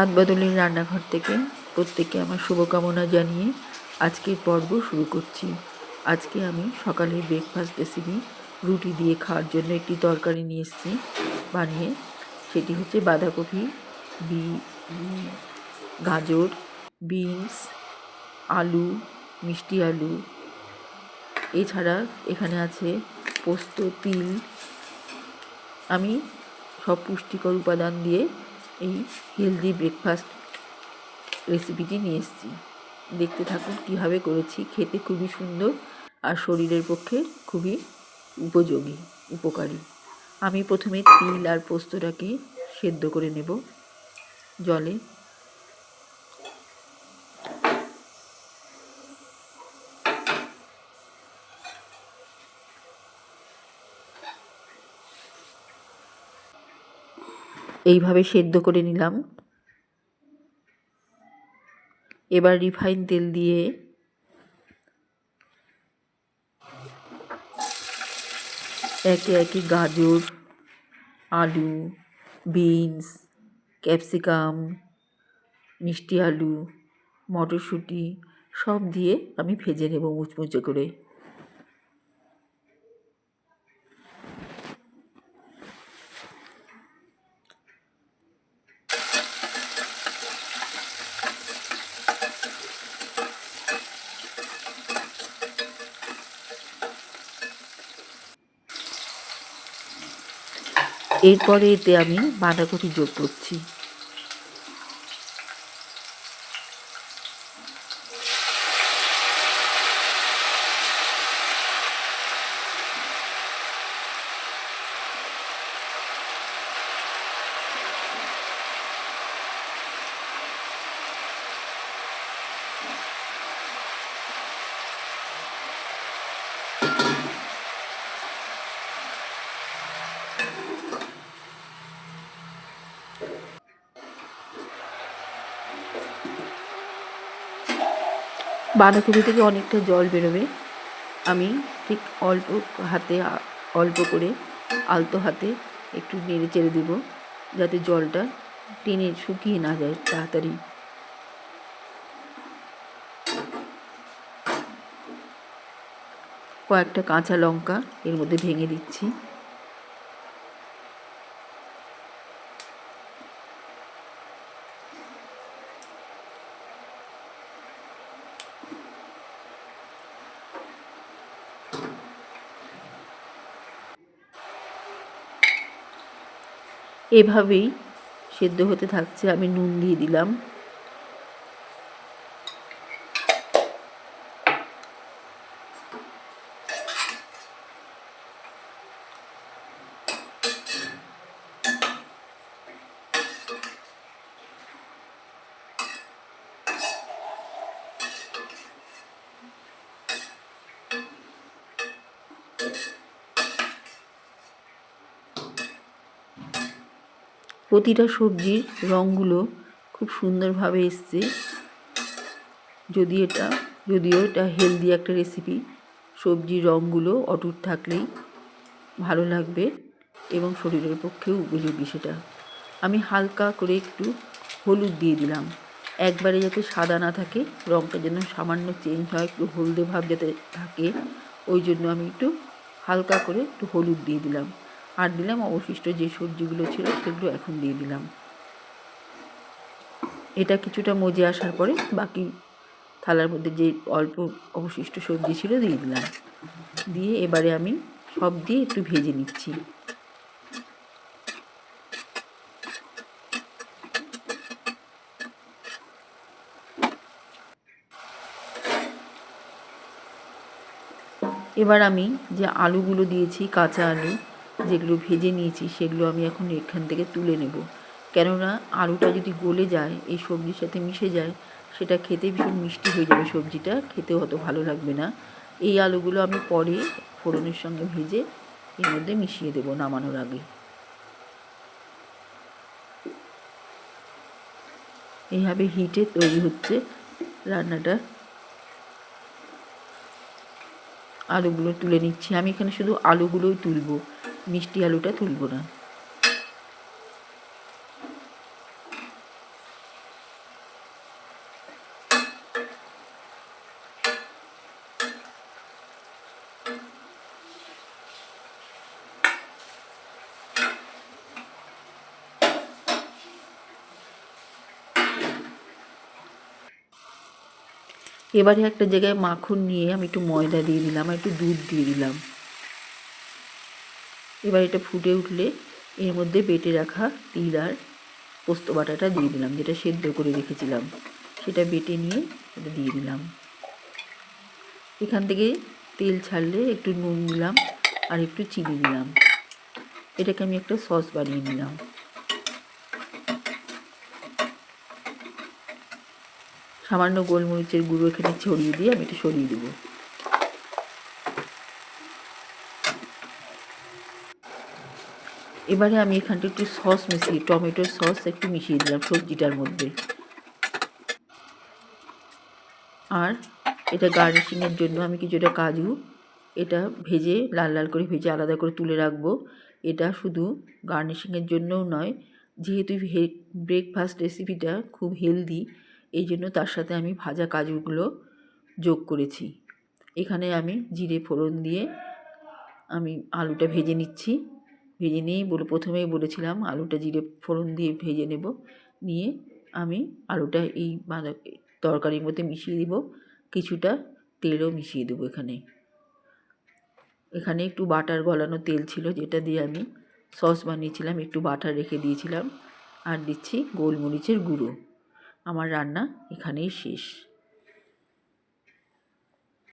হাত বদলের রান্নাঘর থেকে প্রত্যেককে আমার শুভকামনা জানিয়ে আজকের পর্ব শুরু করছি। আজকে আমি সকালের ব্রেকফাস্ট রেসিপি রুটি দিয়ে খাওয়ার জন্য একটি তরকারি নিয়ে এসেছি বানিয়ে। সেটি হচ্ছে বাঁধাকপি বি গাজর, বিনস, আলু, মিষ্টি আলু। এছাড়া এখানে আছে পোস্ত, তিল। আমি সব পুষ্টিকর উপাদান দিয়ে এই হেলদি ব্রেকফাস্ট রেসিপিটি নিয়ে এসেছি। দেখতে থাকুন কীভাবে করেছি। খেতে খুবই সুন্দর আর শরীরের পক্ষে খুবই উপযোগী, উপকারী। আমি প্রথমে তিল আর পোস্তটাকে সেদ্ধ করে নেব। জলে এইভাবে সেদ্ধ করে নিলাম। এবার রিফাইন তেল দিয়ে একে একে গাজর, আলু, বিনস, ক্যাপসিকাম, মিষ্টি আলু, মটরশুঁটি সব দিয়ে আমি ভেজে নেব মুচমুচে করে। এরপরে এতে আমি বাঁধাকপি যোগ করছি। বাঁধাকপি থেকে অনেকটা জল বেরোবে। আমি ঠিক অল্প হাতে, অল্প করে আলতো হাতে একটু নেড়ে চেড়ে দেবো, যাতে জলটা টেনে শুকিয়ে না যায় তাড়াতাড়ি। কয়েকটা কাঁচা লঙ্কা এর মধ্যে ভেঙে দিচ্ছি। এভাবেই সেদ্ধ হতে থাকছে আমি নুন দিয়ে দিলাম। প্রতিটা সবজির রঙগুলো খুব সুন্দরভাবে এসছে। যদি এটা, যদিও এটা হেলদি একটা রেসিপি সবজির রঙগুলো অটুট থাকলেই ভালো লাগবে এবং শরীরের পক্ষেও উপযোগী সেটা। আমি হালকা করে একটু হলুদ দিয়ে দিলাম। একবারে যাতে সাদা না থাকে, রঙটা যেন সামান্য চেঞ্জ হয়, একটু হলদে ভাব যাতে থাকে, ওই জন্য আমি একটু হালকা করে একটু হলুদ দিয়ে দিলাম। আর দিলাম, অবশিষ্ট যে সবজিগুলো ছিল সেগুলো এখন দিয়ে দিলাম। এটা কিছুটা মজে আসার পরে বাকি থালার মধ্যে যে অল্প অবশিষ্ট সবজি ছিল দিয়ে দিলাম। দিয়ে এবারে আমি সব দিয়ে একটু ভেজে নিচ্ছি। এবার আমি যে আলুগুলো দিয়েছি, কাঁচা আলু যেগুলো ভেজে নিয়েছি, সেগুলো আমি এখন এখান থেকে তুলে নেব। কেননা আলুটা যদি গলে যায়, এই সবজির সাথে মিশে যায়, সেটা খেতে ভীষণ মিষ্টি হয়ে যাবে সবজিটা। খেতেও অত ভালো লাগবে না। এই আলুগুলো আমি পরে ফোড়নের সঙ্গে ভেজে এর মধ্যে মিশিয়ে দেবো নামানোর আগে। এইভাবে হিটে তৈরি হচ্ছে রান্নাটা। আলুগুলো তুলে নিচ্ছি। আমি এখানে শুধু আলুগুলোই তুলবো। মিষ্টি আলুটা তুলব না। এবারে একটা জায়গায় মাখন নিয়ে আমি একটু ময়দা দিয়ে দিলাম আর একটু দুধ দিয়ে দিলাম। এবার এটা ফুটে উঠলে এর মধ্যে বেটে রাখা তিল আর পোস্ত বাটাটা দিয়ে দিলাম, যেটা সেদ্ধ করে রেখেছিলাম। সেটা বেটে নিয়ে এটা দিয়ে দিলাম। এখান থেকে তেল ছাড়লে একটু নুন দিলাম আর একটু চিনি দিলাম। এটাকে আমি একটা সস বানিয়ে নিলাম। সামান্য গোলমরিচের গুঁড়ো এখানে ছড়িয়ে দিয়ে আমি এটা সরিয়ে দেবো। এবারে আমি এখানটা একটু সস মিশিয়ে টমেটোর সস একটু মিশিয়ে দিলাম সবজিটার মধ্যে। আর এটা গার্নিশিংয়ের জন্য আমি কিছুটা কাজু, এটা ভেজে লাল লাল করে ভেজে আলাদা করে তুলে রাখব। এটা শুধু গার্নিশিংয়ের জন্যও নয়, যেহেতু ব্রেকফাস্ট রেসিপিটা খুব হেলদি এই জন্য তার সাথে আমি ভাজা কাজুগুলো যোগ করেছি। এখানে আমি জিরে ফোড়ন দিয়ে আমি আলুটা ভেজে নিচ্ছি। ভেজে নিয়েই বলে প্রথমেই বলেছিলাম আলুটা জিরে ফোড়ন দিয়ে ভেজে নেব। নিয়ে আমি আলুটা এই বাঁধা তরকারির মধ্যে মিশিয়ে দেবো। কিছুটা তেলও মিশিয়ে দেবো এখানে। এখানে একটু বাটার গলানো তেল ছিল যেটা দিয়ে আমি সস বানিয়েছিলাম, একটু বাটার রেখে দিয়েছিলাম। আর দিচ্ছি গোলমরিচের গুঁড়ো। আমার রান্না এখানেই শেষ।